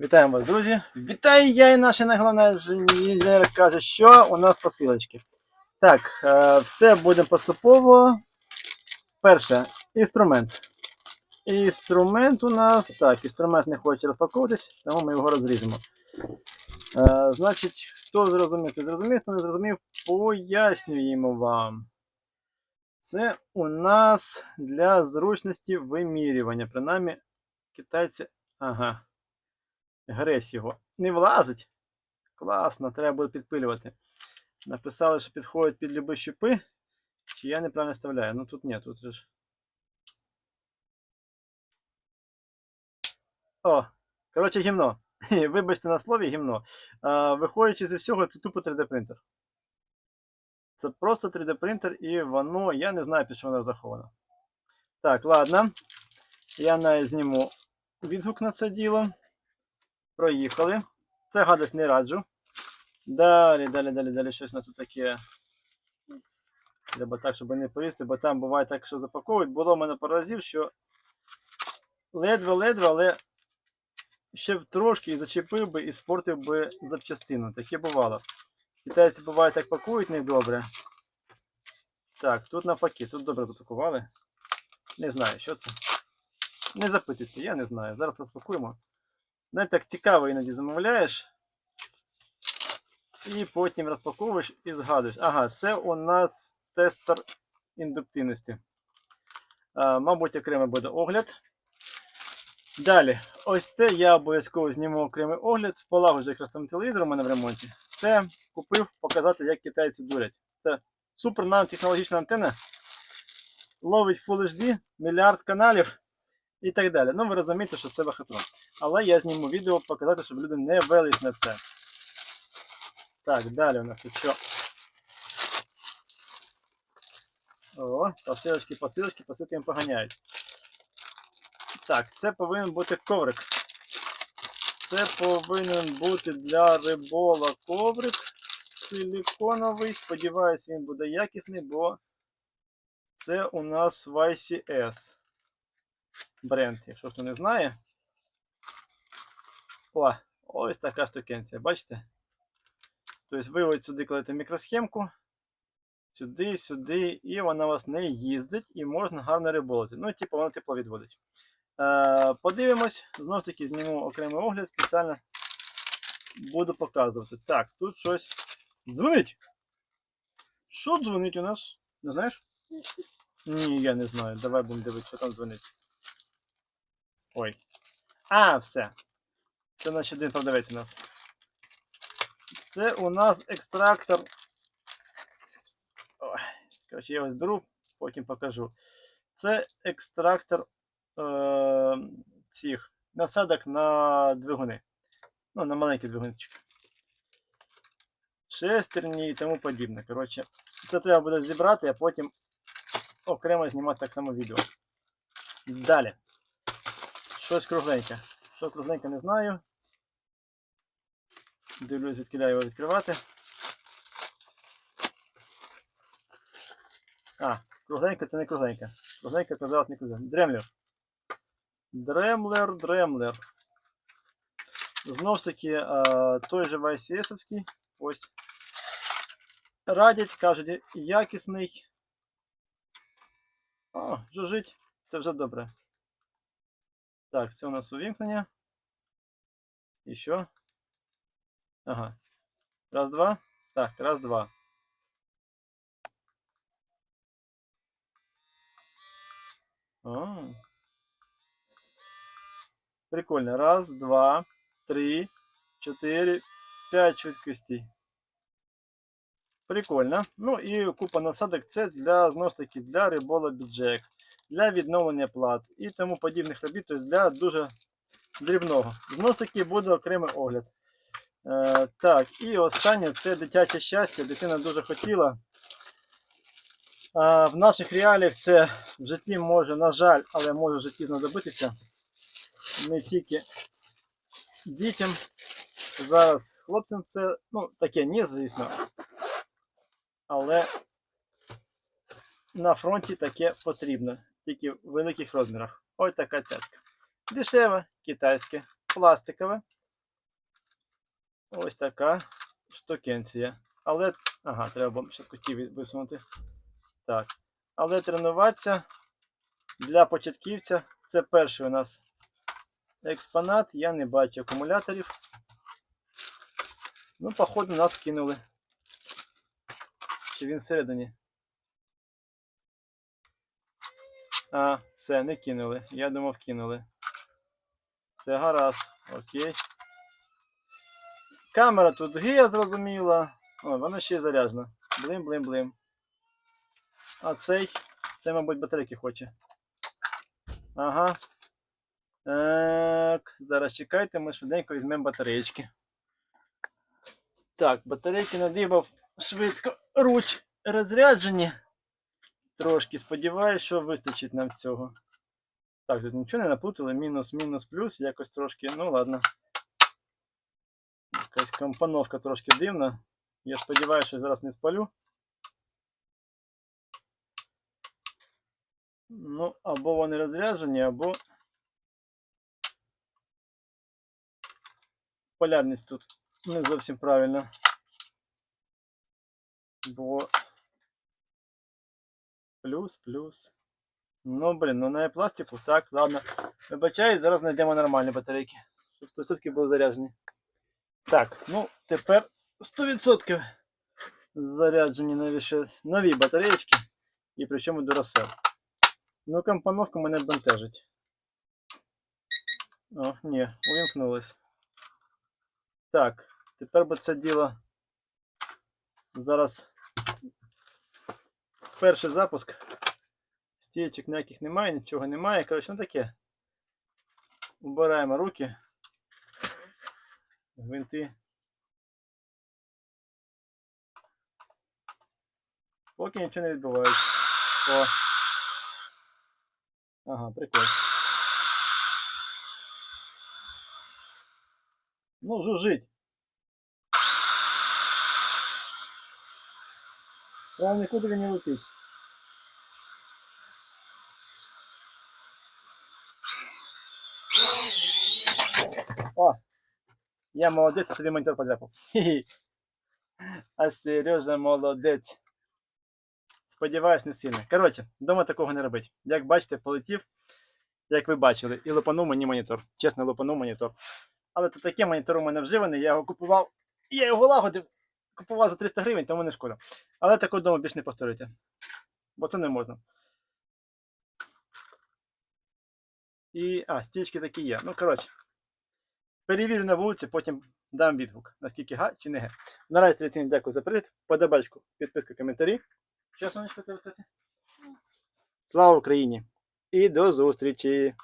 Вітаємо вас, друзі! Вітаю я і наша найголовна інженер каже, що у нас посилочки. Так, е, все буде поступово. Перше, інструмент. Інструмент у нас. Так, інструмент не хоче розпаковуватись, тому ми його розріжемо. Е, значить, хто зрозумів, хто зрозумів, хто не зрозумів, пояснюємо вам. Це у нас для зручності вимірювання. Принаймні, китайці. Ага. Гресь його. Не влазить. Класно, треба буде підпилювати. Написали, що підходить під любі щупи. Чи я неправильно вставляю? Ну тут ні, тут ж. О, коротше, гімно. Вибачте на слові гімно. А, виходячи зі всього, це тупо 3D принтер. Це просто 3D принтер і воно, я не знаю, під що воно розраховано. Так, ладно. Я зніму відгук на це діло. Проїхали. Це гадость не раджу. Далі, далі, далі, далі щось на тут таке. Треба так, щоб не полізти, бо там буває так, що запаковують. Було в мене пару разів, що ледве-ледве, але ще б трошки і зачепив би і спортив би запчастину. Таке бувало. Китайці буває так пакують недобре. Так, тут навпаки, тут добре запакували. Не знаю, що це. Не запитуйте, я не знаю. Зараз розпакуємо. Знаєте, так цікаво іноді замовляєш. І потім розпаковуєш і згадуєш. Ага, це у нас тестер індуктивності. А, мабуть, окремо буде огляд. Далі, ось це я обов'язково зніму окремий огляд. Полагоджу якраз там телевізор у мене в ремонті. Це купив показати, як китайці дурять. Це супер нанотехнологічна антенна. Ловить Full HD, мільярд каналів і так далі. Ну, ви розумієте, що це вахатрон. Але я зніму відео показати, щоб люди не велись на це. Так, далі у нас що? О, посилочки, посилочки, посилки поганяють. Так, це повинен бути коврик. Це повинен бути для рибола коврик. Силіконовий. Сподіваюсь, він буде якісний, бо це у нас YCS бренд, якщо хто не знає. О, ось така штукенція, бачите? Тобто ви ось сюди кладете мікросхемку, сюди, сюди, і вона у вас не їздить і можна гарно риболити. Ну, типу, воно тепло відводить. Е, подивимось, знов таки зніму окремий огляд, спеціально буду показувати. Так, тут щось. Дзвонить! Що дзвонить у нас? Не знаєш? Ні, я не знаю. Давай будемо дивитися, що там дзвонить. Ой. А, все. Це наш один продавець у нас. Це у нас екстрактор. Ой, коротше, я ось беру, потім покажу. Це екстрактор е- цих насадок на двигуни. Ну, на маленькі двигунчики. Шестерні і тому подібне. Коротше, це треба буде зібрати, а потім окремо знімати так само відео. Далі. Щось кругленьке. Що кругленьке, не знаю. Дивлюсь, відкиляю його відкривати. А, кругленька це не кругленька. Кругленька казалось не кругленька. Дремлер. Дремлер, дремлер. Знов ж таки, той же YCS-овський. Ось. Радять, кажуть, якісний. О, жужить. Це вже добре. Так, це у нас увімкнення. І що? Ага. Раз, два. Так, раз, два. Прикольно. Раз, два, три, чотири, п'ять швидкостей. Прикольно. Ну і купа насадок це для знову ж таки для рибола біджек, для відновлення плат і тому подібних робіт, тобто для дуже дрібного. Знову ж таки буде окремий огляд. Е, так, і останнє це дитяче щастя. Дитина дуже хотіла. А, в наших реаліях це в житті може, на жаль, але може в житті знадобитися. Не тільки дітям. Зараз хлопцям це, ну, таке ні, звісно. Але на фронті таке потрібно. Тільки в великих розмірах. Ось така цяцька. Дешеве, китайське, пластикове. ось така штукенція. Але. Ага, треба було зараз кутів висунути. Так. Але тренуватися для початківця це перший у нас експонат. Я не бачу акумуляторів. Ну, походу, нас кинули. Чи він всередині? А, все, не кинули. Я думав, кинули. Все гаразд. Окей. Камера тут гія зрозуміла. О, вона ще й заряджена. Блим, блим, блим. А цей. Це, мабуть, батарейки хоче. Ага. Так, зараз чекайте, ми швиденько візьмемо батареєчки. Так, батарейки надибав швидко. Руч розряджені. Трошки сподіваюся, що вистачить нам цього. Так, тут нічого не наплутали. Мінус, мінус, плюс. Якось трошки. Ну ладно. Якась компоновка трошки дивна. Я сподіваюся, що зараз не спалю. Ну, або вони розряджені, або. Полярність тут не зовсім правильна. Бо. Плюс, плюс. Ну, блін, ну на пластику, так, ладно. Вибачаюсь, зараз знайдемо нормальні батарейки. Щоб 100% були заряджені. Так, ну, тепер 100% заряджені нові, ще- нові батареєчки. І причому Duracell. Ну, компоновка мене бентежить. О, ні, увімкнулось. Так, тепер би це діло. Зараз перший запуск. Стієчок ніяких немає, нічого немає. Коротше, ну таке. Убираємо руки. Гвинти. Поки нічого не відбувається. О. Ага, прикольно. Ну, жужжить. Нікуди він не летить. О! Я молодець, собі монітор подряпав. А Сережа молодець. Сподіваюсь, не сильно. Коротше, вдома такого не робить. Як бачите, полетів, як ви бачили, і лопанув мені монітор. Чесно, лопанув монітор. Але то таке монітор у мене вживаний, я його купував, і я його лагодив, купував за 300 гривень, тому не шкода. Але такого вдома більше не повторюйте. Бо це не можна. І. А, стічки такі є. Ну, коротше. Перевірю на вулиці, потім дам відгук, наскільки га чи не га. Наразі традиційно дякую за перегляд. Подобачку, підписку, коментарі. Що сонечко це відкрити? Слава Україні! І до зустрічі!